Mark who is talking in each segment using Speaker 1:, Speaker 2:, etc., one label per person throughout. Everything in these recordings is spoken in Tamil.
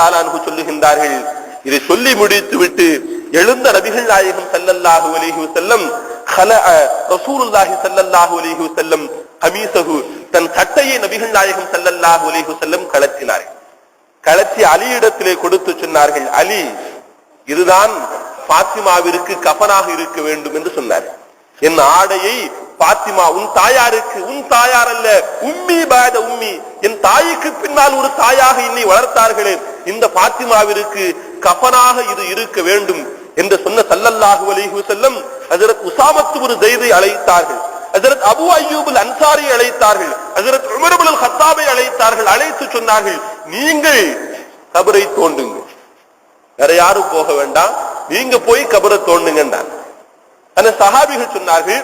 Speaker 1: தாலானுக்கு சொல்லுகின்றார்கள். இதை சொல்லி முடித்து விட்டு எழுந்த நபிகள் நாயகம் சல்லல்லாஹு அலிஹு செல்லம் தன் சட்டையை நபிகள் நாயகம் சல்லல்லாஹு அலிஹு செல்லம் கலத்தினார்கள் கலத்தி அலியிடத்திலே கொடுத்து சொன்னார்கள் அலி இதுதான் பாத்திமாவிற்கு கபனாக இருக்க வேண்டும் என்று சொன்னார். என் ஆடையை பாத்திமா உன் தாயாருக்கு உன் தாயார் அல்ல உம்மி பாத உம்மி என் தாய்க்கு பின்னால் ஒரு தாயாக இன்னை வளர்த்தார்களே இந்த பாத்திமாவிற்கு கபனாக இது இருக்க வேண்டும் என்று சொன்ன சல்லல்லாஹு அலிஹு செல்லம் ஹஜரத் உசாமத்து ஒரு ஜெய்தை அழைத்தார்கள். ஹஜரத் அபு அய்யூபுல் அன்சாரி அழைத்தார்கள். ஹஜரத் உமர் ஹத்தாபை அழைத்தார்கள். அழைத்து சொன்னார்கள் நீங்கள் கபரை தோண்டுங்க வேற யாரும் போக வேண்டாம். நீங்க போய் கபரை தோண்டுங்கன்றார். அந்த சஹாபிகள் சொன்னார்கள்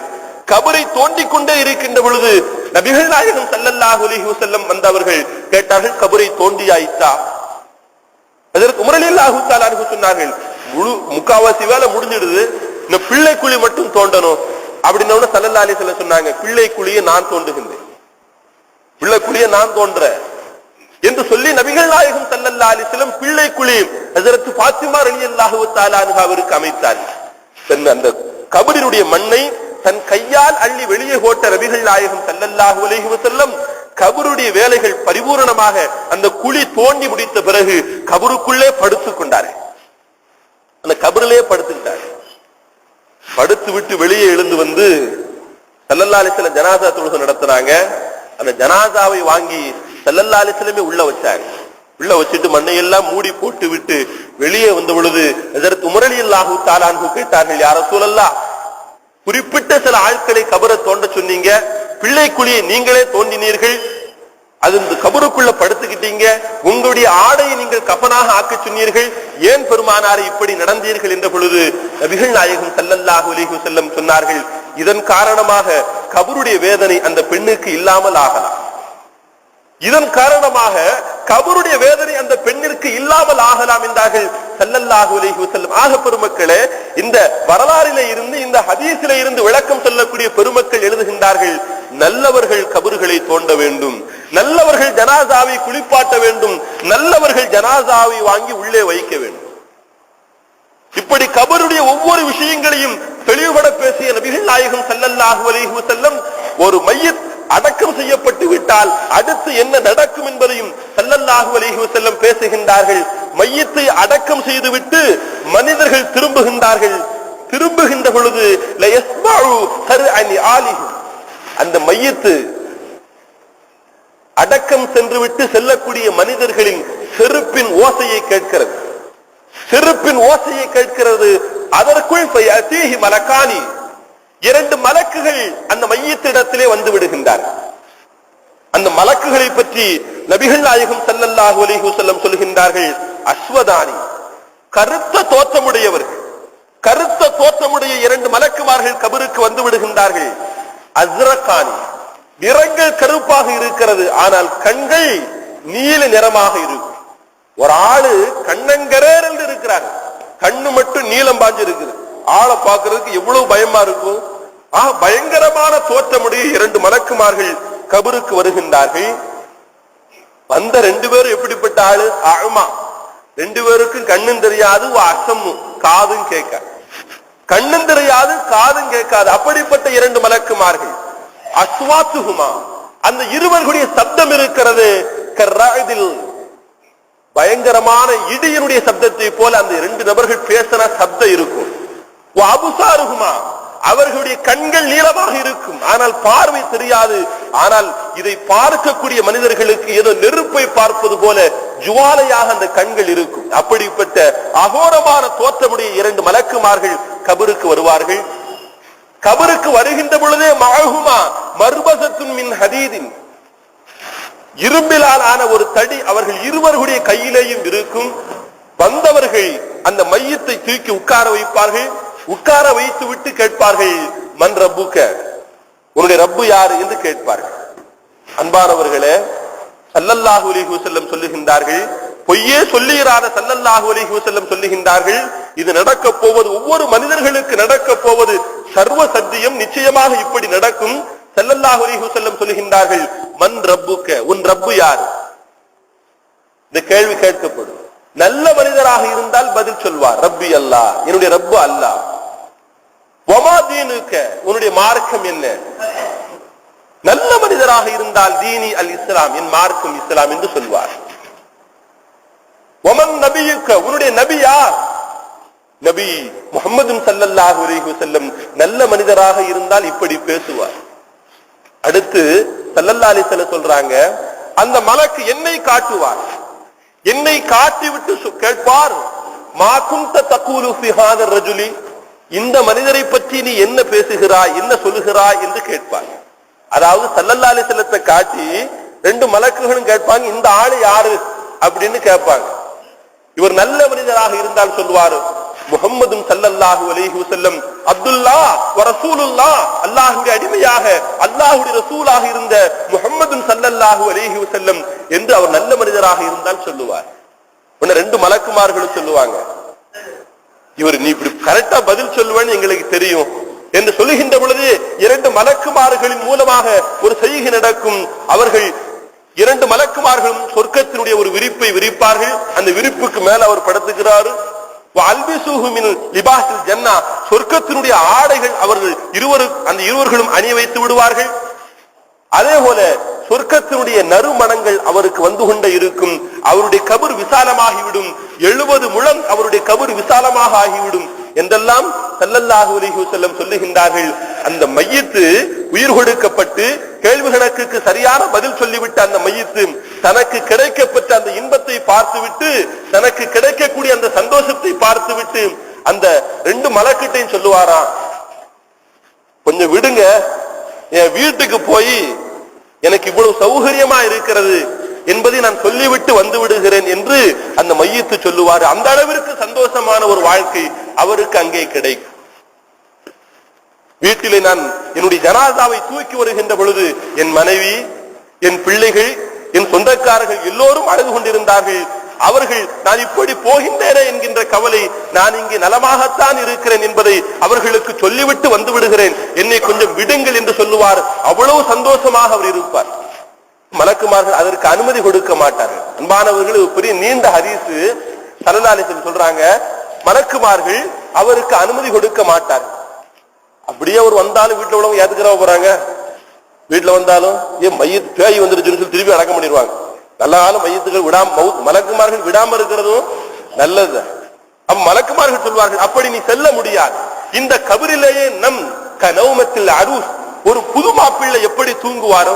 Speaker 1: கபரை தோண்டிக் கொண்டே இருக்கின்ற பொழுது நபிகள் நாயகம் சல்லல்லாஹு அலைஹி வஸல்லம் வந்தவர்கள் கேட்டார்கள் கபரை தோண்டியாயிட்டா அதற்கு உமரலில்லாஹு தஆலா சொன்னார்கள் முழு முக்காவாசி வேலை முடிஞ்சிடுது இந்த பிள்ளை குழி மட்டும் தோண்டணும். அப்படின்னு சல்லல்லா அலி சொல்ல சொன்னாங்க பிள்ளை குழியை நான் தோண்டுகின்றேன். பிள்ளை குழியை நான் தோன்றேன் என்று சொல்லி நபிகள் நாயகம் சல்லல்லா அலிஸ்லம் பிள்ளை குழி ஹஜரத் பாத்திமா ரலியல்லாஹு தஆலா அவருக்கு அமைத்தார்கள் தன் அந்த கபரினுடைய மண்ணை தன் கையால் அள்ளி வெளியே போட்ட நபிகள் நாயகம் சல்லல்லாஹு அலைஹி செல்லம் கபருடைய வேலைகள் பரிபூரணமாக அந்த குழி தோண்டி முடித்த பிறகு கபருக்குள்ளே படுத்துக் கொண்டாரு. அந்த கபரிலே படுத்துக்கிட்டார். படுத்து விட்டு வெளியே எழுந்து வந்து சல்லல்லா ஜனாதா தொழுகை நடத்துறாங்க. அந்த ஜனாதாவை வாங்கி சல்லல்லா உள்ள வச்சாங்க உள்ள வச்சுட்டு மண்ணையெல்லாம் மூடி போட்டு விட்டு வெளியே வந்த பொழுது எதற்கு முரளி அல்லாஹு தாலான்கு கேட்டார்கள் யார சூழல்லா குறிப்பிட்ட சில ஆட்களை கபரை தோண்ட சொன்னீங்க. பிள்ளை குழியை நீங்களே தோண்டினீர்கள் அது இந்த கபருக்குள்ள படுத்துக்கிட்டீங்க. உங்களுடைய ஆடையை நீங்கள் கபனாக ஆக்க சொன்னீர்கள். ஏன் பெருமானாரை இப்படி நடந்தீர்கள் என்ற பொழுது நபிகள் நாயகம் ஸல்லல்லாஹு அலைஹி செல்லம் சொன்னார்கள் இதன் காரணமாக கபருடைய வேதனை அந்த பெண்ணுக்கு இல்லாமல் ஆகலாம். இதன் காரணமாக கபருடைய வேதனை அந்த பெண்ணிற்கு இல்லாமல் ஆகலாம் என்றார்கள் ஸல்லல்லாஹு அலைஹி செல்லும் ஆக பெருமக்களே இந்த வரலாறில இருந்து இந்த ஹதீஸிலே இருந்து விளக்கம் சொல்லக்கூடிய பெருமக்கள் எழுதுகின்றார்கள் நல்லவர்கள் கபர்களை தோண்ட வேண்டும். நல்லவர்கள் ஜனாசாவை குளிப்பாட்ட வேண்டும். நல்லவர்கள் ஜனாசாவை வாங்கி உள்ளே வைக்க வேண்டும். இப்படி கபருடைய ஒவ்வொரு விஷயங்களையும் தெளிவுபட பேசிய நபிகள் நாயகம் ஸல்லல்லாஹு அலைஹி ஒரு மையத் அடக்கம் செய்யப்பட்டு விட்டால் அடுத்து என்ன நடக்கும் என்பதையும் செல்லல்லாஹு அலைஹி செல்லம் பேசுகின்றார்கள். மையத்தை அடக்கம் செய்துவிட்டு மனிதர்கள் திரும்புகின்றார்கள். திரும்புகின்ற பொழுது அந்த மையத்து அடக்கம் சென்றுவிட்டு செல்லக்கூடிய மனிதர்களின் செருப்பின் ஓசையை கேட்கிறது. செருப்பின் ஓசையை கேட்கிறது. அதற்குள் ஃபயஅதீஹி இரண்டு மலக்குகள் அந்த மையத்திடத்திலே வந்து விடுகின்றார் அந்த மலக்குகளை பற்றி நபிகள் நாயகம் சல்லல்லாஹு அலைஹி வஸல்லம் சொல்கின்றார்கள் அஸ்வதானி. கருத்த தோற்றமுடையவர்கள் கருத்த தோற்றமுடைய இரண்டு மலக்குமார்கள் கபருக்கு வந்து விடுகின்றார்கள். அஸ்ரகானி நிறங்கள் கருப்பாக இருக்கிறது ஆனால் கண்கள் நீல நிறமாக இருக்கும் ஒரு ஆளு கண்ணங்கரேர் என்று இருக்கிறார். கண்ணு மட்டும் நீலம் பாஞ்சு இருக்குது. ஆளை பார்க்கறதுக்கு எவ்வளவு பயமா இருக்கும். ஆக பயங்கரமான தோற்றமுடைய இரண்டு மலக்குமார்கள் கபருக்கு வருகின்றார்கள். வந்த ரெண்டு பேரும் எப்படிப்பட்ட ஆளு? ஆமா ரெண்டு பேருக்கும் கண்ணும் தெரியாது அசமும் காதும் கேட்க. கண்ணும் தெரியாது காதும் கேட்காது. அப்படிப்பட்ட இரண்டு மலக்குமார்கள். அஸ்வாத்துகுமா. அந்த இருவர்களுடைய சப்தம் இருக்கிறது. பயங்கரமான இடியனுடைய சப்தத்தை போல அந்த இரண்டு நபர்கள் பேசின சப்தம் இருக்கும். அபுசாருகுமா அவர்களுடைய கண்கள் நீளமாக இருக்கும். ஆனால் பார்வை தெரியாது. ஆனால் இதை பார்க்கக்கூடிய மனிதர்களுக்கு ஏதோ நெருப்பை பார்ப்பது போல ஜுவாலையாக அந்த கண்கள் இருக்கும். அப்படிப்பட்ட அகோரமான தோற்றமுடைய இரண்டு மலக்குமார்கள் கபருக்கு வருவார்கள். கபருக்கு வருகின்ற பொழுதே மழகுமா மர்பசத்துன் மின் ஹதீதின். இரும்பிலால் ஆன ஒரு தடி அவர்கள் இருவர்களுடைய கையிலேயும் இருக்கும். வந்தவர்கள் அந்த மையத்தை தூக்கி உட்கார வைப்பார்கள். உட்கார வைத்து விட்டு கேட்பார்கள் மண் ரப்புக்க? உன்னுடைய ரப்பு யாரு என்று கேட்பார்கள். அன்பானவர்களே சல்லல்லாஹு அலைஹி சொல்லுகின்றார்கள் பொய்யே சொல்லுகிறார சல்லல்லாஹு அலிஹி செல்லம் சொல்லுகின்றார்கள் இது நடக்க போவது ஒவ்வொரு மனிதர்களுக்கு நடக்க போவது சர்வ சத்தியம் நிச்சயமாக இப்படி நடக்கும். சல்லல்லாஹு அலிஹி வஸல்லம் சொல்லுகின்றார்கள் மன் ரப்புக்க உன் ரப்பு யார்? இந்த கேள்வி கேட்கப்படும். நல்ல மனிதராக இருந்தால் பதில் சொல்வார் ரப்பி அல்லா என்னுடைய ரப்பு அல்லாஹ் ஒமா தீனுக்க உன்னுடைய மார்க்கம் என்ன? நல்ல மனிதராக இருந்தால் தீனி அல் இஸ்லாம் என் மார்க்கம் இஸ்லாம் என்று சொல்வார். ஒமன் நபியுக்க உன்னுடைய நபி யார்? நபி முகமது சல்லல்லாஹு அலைஹி வஸல்லம் நல்ல மனிதராக இருந்தால் இப்படி பேசுவார். அடுத்து சல்லல்லா அலிஸ்ல சொல்றாங்க அந்த மலக்கு என்னை காட்டுவார். என்னை காட்டி விட்டு கேட்பார் மா தக்கூலு ரஜுலி? இந்த மனிதரை பற்றி நீ என்ன பேசுகிறாய் என்ன சொல்லுகிறாய் என்று கேட்பார் அதாவது சல்லல்லா அலிஸ்லத்தை காட்டி ரெண்டு மலக்குகளும் கேட்பாங்க இந்த ஆளு யாரு? அப்படின்னு கேட்பாங்க. இவர் நல்ல மனிதராக இருந்தால் சொல்வார் முகம்மதும் சல்லல்லாஹு அலிஹு செல்லம் அப்துல்லா ரசூலுல்லா அல்லாஹுடைய அடிமையாக அல்லாஹுடைய ரசூலாக இருந்த முகம்மதும் சல்லல்லாஹு அலிஹு செல்லம் என்று அவர் நல்ல மனிதராக இருந்தால் சொல்லுவார். உன்ன ரெண்டு மலக்குமார்களும் சொல்லுவாங்க. இவர் நீ இப்படி கரெக்டா பதில் சொல்லுவேன்னு எங்களுக்கு தெரியும். என்று சொல்லுகின்ற பொழுது இரண்டு மலக்குமார்களின் மூலமாக ஒரு செய்கை நடக்கும். அவர்கள் இரண்டு மலக்குமார்களும் சொர்க்கத்தினுடைய ஒரு விரிப்பை விரிப்பார்கள். அந்த விரிப்புக்கு மேல அவர் படுத்துகிறாரு. ஜன்னா சொர்க்கத்தினுடைய ஆடைகள் அவர்கள் இருவரும் அந்த இருவர்களும் அணிய வைத்து விடுவார்கள். அதே போல சொர்க்கத்தினுடைய நறுமணங்கள் அவருக்கு வந்து கொண்டே இருக்கும். அவருடைய கபர் விசாலமாகிவிடும். எழுபது முழம் அவருடைய கபர் விசாலமாக ஆகிவிடும். என்றெல்லாம் ஸல்லல்லாஹு செல்லம் சொல்லுகின்றார்கள். அந்த மையத்து உயிர் கொடுக்கப்பட்டு கேள்வி கணக்குக்கு சரியான பதில் சொல்லிவிட்ட அந்த மையத்து தனக்கு கிடைக்கப்பட்ட அந்த இன்பத்தை பார்த்துவிட்டு தனக்கு கிடைக்கக்கூடிய அந்த சந்தோஷத்தை பார்த்துவிட்டு அந்த ரெண்டு மலக்கிட்டையும் சொல்லுவாராம் கொஞ்சம் விடுங்க என் வீட்டுக்கு போய் எனக்கு இவ்வளவு சௌகரியமா இருக்கிறது என்பதை நான் சொல்லிவிட்டு வந்து விடுகிறேன் என்று அந்த மையத்து சொல்லுவார். அந்த அளவிற்கு சந்தோஷமான ஒரு வாழ்க்கை அவருக்கு அங்கே கிடைக்கும். வீட்டிலே நான் என்னுடைய ஜனாதாவை தூக்கி வருகின்ற பொழுது என் மனைவி என் பிள்ளைகள் என் சொந்தக்காரர்கள் எல்லோரும் அழுது கொண்டிருந்தார்கள். அவர்கள் நான் இப்படி போகின்றேனே என்கின்ற கவலை நான் இங்கே நலமாகத்தான் இருக்கிறேன் என்பதை அவர்களுக்கு சொல்லிவிட்டு வந்து விடுகிறேன் என்னை கொஞ்சம் விடுங்கள் என்று சொல்லுவார். அவ்வளவு சந்தோஷமாக அவர் இருப்பார். மலக்குமார்கள் அதற்கு அனுமதி கொடுக்க மாட்டார்கள். அன்பானவர்கள் பெரிய நீண்ட ஹரிசு சரணாலயத்தில் சொல்றாங்க. மலக்குமார்கள் அவருக்கு அனுமதி கொடுக்க மாட்டார்கள். அப்படியே அவர் வந்தாலும் வீட்டுல உள்ளவங்க ஏத்துக்கிறவங்க போறாங்க? வீட்டுல வந்தாலும் ஏன் மைய பேய் வந்துருச்சுன்னு சொல்லி திருப்பி அடக்கம் பண்ணிடுவாங்க. நல்ல காலம் மையத்துகள் விடாம மலக்குமார்கள் விடாம இருக்கிறதும் நல்லது. அப்ப மலக்குமார்கள் சொல்வார்கள் அப்படி நீ செல்ல முடியாது. இந்த கபரிலேயே நம் கனவுமத்தில் அரூஸ் ஒரு புது மாப்பிள்ளை எப்படி தூங்குவாரோ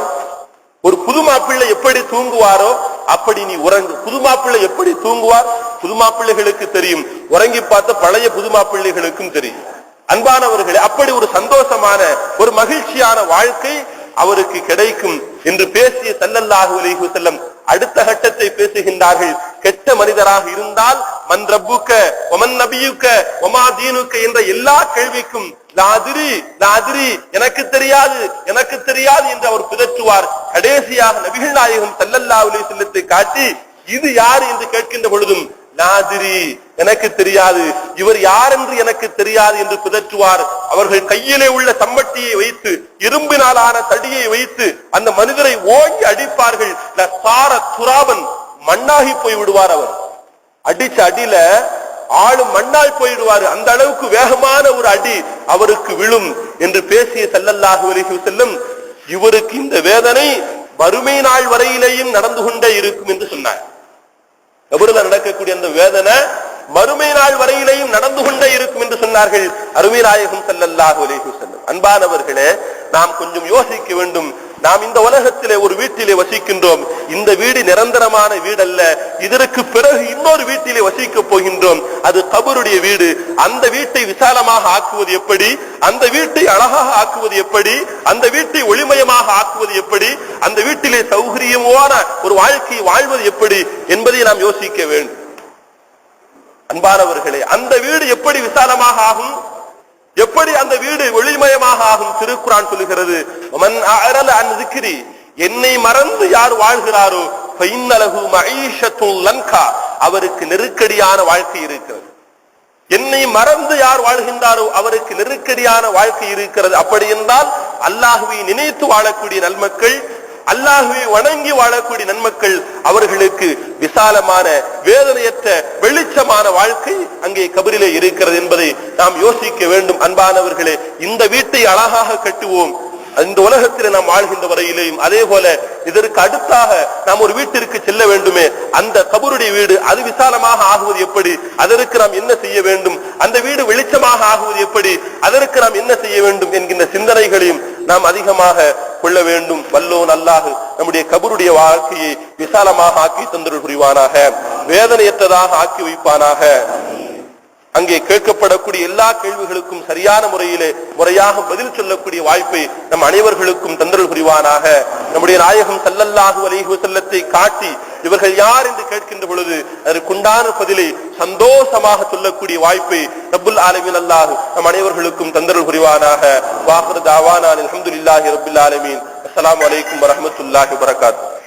Speaker 1: ஒரு புது மாப்பிள்ளை எப்படி தூங்குவாரோ அப்படி நீ உறங்கு. புது மாப்பிள்ளை எப்படி தூங்குவார்? புது மாப்பிள்ளைகளுக்கு தெரியும். உறங்கி பார்த்த பழைய புது மாப்பிள்ளைகளுக்கும் தெரியும். அன்பானவர்களே அப்படி ஒரு சந்தோஷமான ஒரு மகிழ்ச்சியான வாழ்க்கை அவருக்கு கிடைக்கும் என்று பேசிய சல்லல்லாஹு அலிஹு செல்லம் அடுத்த கட்டத்தை பேசுகின்றார்கள். கெட்ட மனிதராக இருந்தால் மன் ரப்புக்க ஒமன் நபியுக்க ஒமா தீனுக்க என்ற எல்லா கேள்விக்கும் லாதிரி லாதிரி எனக்கு தெரியாது எனக்கு தெரியாது என்று அவர் பிதற்றுவார். கடைசியாக நபிகள் நாயகம் சல்லல்லாஹு அலைஹி செல்லத்தை காட்டி இது யார்? என்று கேட்கின்ற பொழுதும் நாதிரி எனக்கு தெரியாது. இவர் யார் என்று எனக்கு தெரியாது என்று பிதற்றுவார். அவர்கள் கையிலே உள்ள சம்பட்டியை வைத்து இரும்பினாலான தடியை வைத்து அந்த மனிதரை ஓங்கி அடிப்பார்கள். சார துராபன் மண்ணாகி போய் விடுவார் அவர். அடிச்ச அடியில ஆளு மண்ணால் போயிடுவாரு அந்த அளவுக்கு வேகமான ஒரு அடி அவருக்கு விழும் என்று பேசிய செல்லல்லாஹு அலைஹி செல்லும் இவருக்கு இந்த வேதனை வறுமை நாள் வரையிலேயும் நடந்து கொண்டே இருக்கும் என்று சொன்னார். கபருல நடக்கக்கூடிய அந்த வேதனை மறுமை நாள் வரையிலேயும் நடந்து கொண்டே இருக்கும் என்று சொன்னார்கள் அருமை நாயகம் செல்லல்லாஹு அலைஹி அன்பானவர்களே நாம் கொஞ்சம் யோசிக்க வேண்டும். நாம் இந்த உலகத்திலே ஒரு வீட்டிலே வசிக்கின்றோம். இந்த வீடு நிரந்தரமான வீடல்ல. இதற்கு பிறகு இன்னொரு வீட்டிலே வசிக்க போகின்றோம். அது கபருடைய வீடு. அந்த வீட்டை விசாலமாக ஆக்குவது எப்படி? அந்த வீட்டை அழகாக ஆக்குவது எப்படி? அந்த வீட்டை ஒளிமயமாக ஆக்குவது எப்படி? அந்த வீட்டிலே சௌகரியமான ஒரு வாழ்க்கையை வாழ்வது எப்படி என்பதை நாம் யோசிக்க வேண்டும். அன்பானவர்களே அந்த வீடு எப்படி விசாலமாக ஆகும்? எப்படி அந்த வீடு வெளிமயமாக ஆகும் திருக்குறான் சொல்லுகிறது. என்னை மறந்து யார் வாழ்கிறாரோ அவருக்கு நெருக்கடியான வாழ்க்கை இருக்கிறது. என்னை மறந்து யார் வாழ்கின்றாரோ அவருக்கு நெருக்கடியான வாழ்க்கை இருக்கிறது. அப்படி என்றால் அல்லாஹுவை நினைத்து வாழக்கூடிய நல்மக்கள் அல்லாஹுவை வணங்கி வாழக்கூடிய நன்மக்கள் அவர்களுக்கு விசாலமான வேதனையற்ற வெளிச்சமான வாழ்க்கை அங்கே கபரிலே இருக்கிறது என்பதை நாம் யோசிக்க வேண்டும். அன்பானவர்களே இந்த வீட்டை அழகாக கட்டுவோம். இந்த உலகத்தில் நாம் வாழ்கின்ற வரையிலேயும் அதே போல இதற்கு அடுத்தாக நாம் ஒரு வீட்டிற்கு செல்ல வேண்டுமே. அந்த கபருடைய வீடு அது விசாலமாக ஆகுவது எப்படி? அதற்கு நாம் என்ன செய்ய வேண்டும்? அந்த வீடு வெளிச்சமாக ஆகுவது எப்படி? அதற்கு நாம் என்ன செய்ய வேண்டும்? என்கின்ற சிந்தனைகளையும் நாம் அதிகமாக கொள்ள வேண்டும். வல்லோன் அல்லாஹ் நம்முடைய கபருடைய வாழ்க்கையை விசாலமாக ஆக்கி தந்தருள் புரிவானாக. வேதனையற்றதாக ஆக்கி வைப்பானாக. அங்கே கேட்கப்படக்கூடிய எல்லா கேள்விகளுக்கும் சரியான முறையிலே முறையாக பதில் சொல்லக்கூடிய வாய்ப்பை நம் அனைவர்களுக்கும் தந்தல் புரிவானாக. நம்முடைய நாயகம் சல்லல்லாஹு அலிஹு செல்லத்தை காட்டி இவர்கள் யார் என்று கேட்கின்ற பொழுது அதற்குண்டான பதிலை சந்தோஷமாக சொல்லக்கூடிய வாய்ப்பை ரபுல் ஆலமின் அல்லாஹ் நம் அனைவர்களுக்கும் தந்தரல் புரிவானாக. வாஹர் தாவானா இல்லாஹி ரபுல் ஆலமீன். அஸ்லாம் அலைக்கும் வரமத்துல்லாஹி வரகாத்து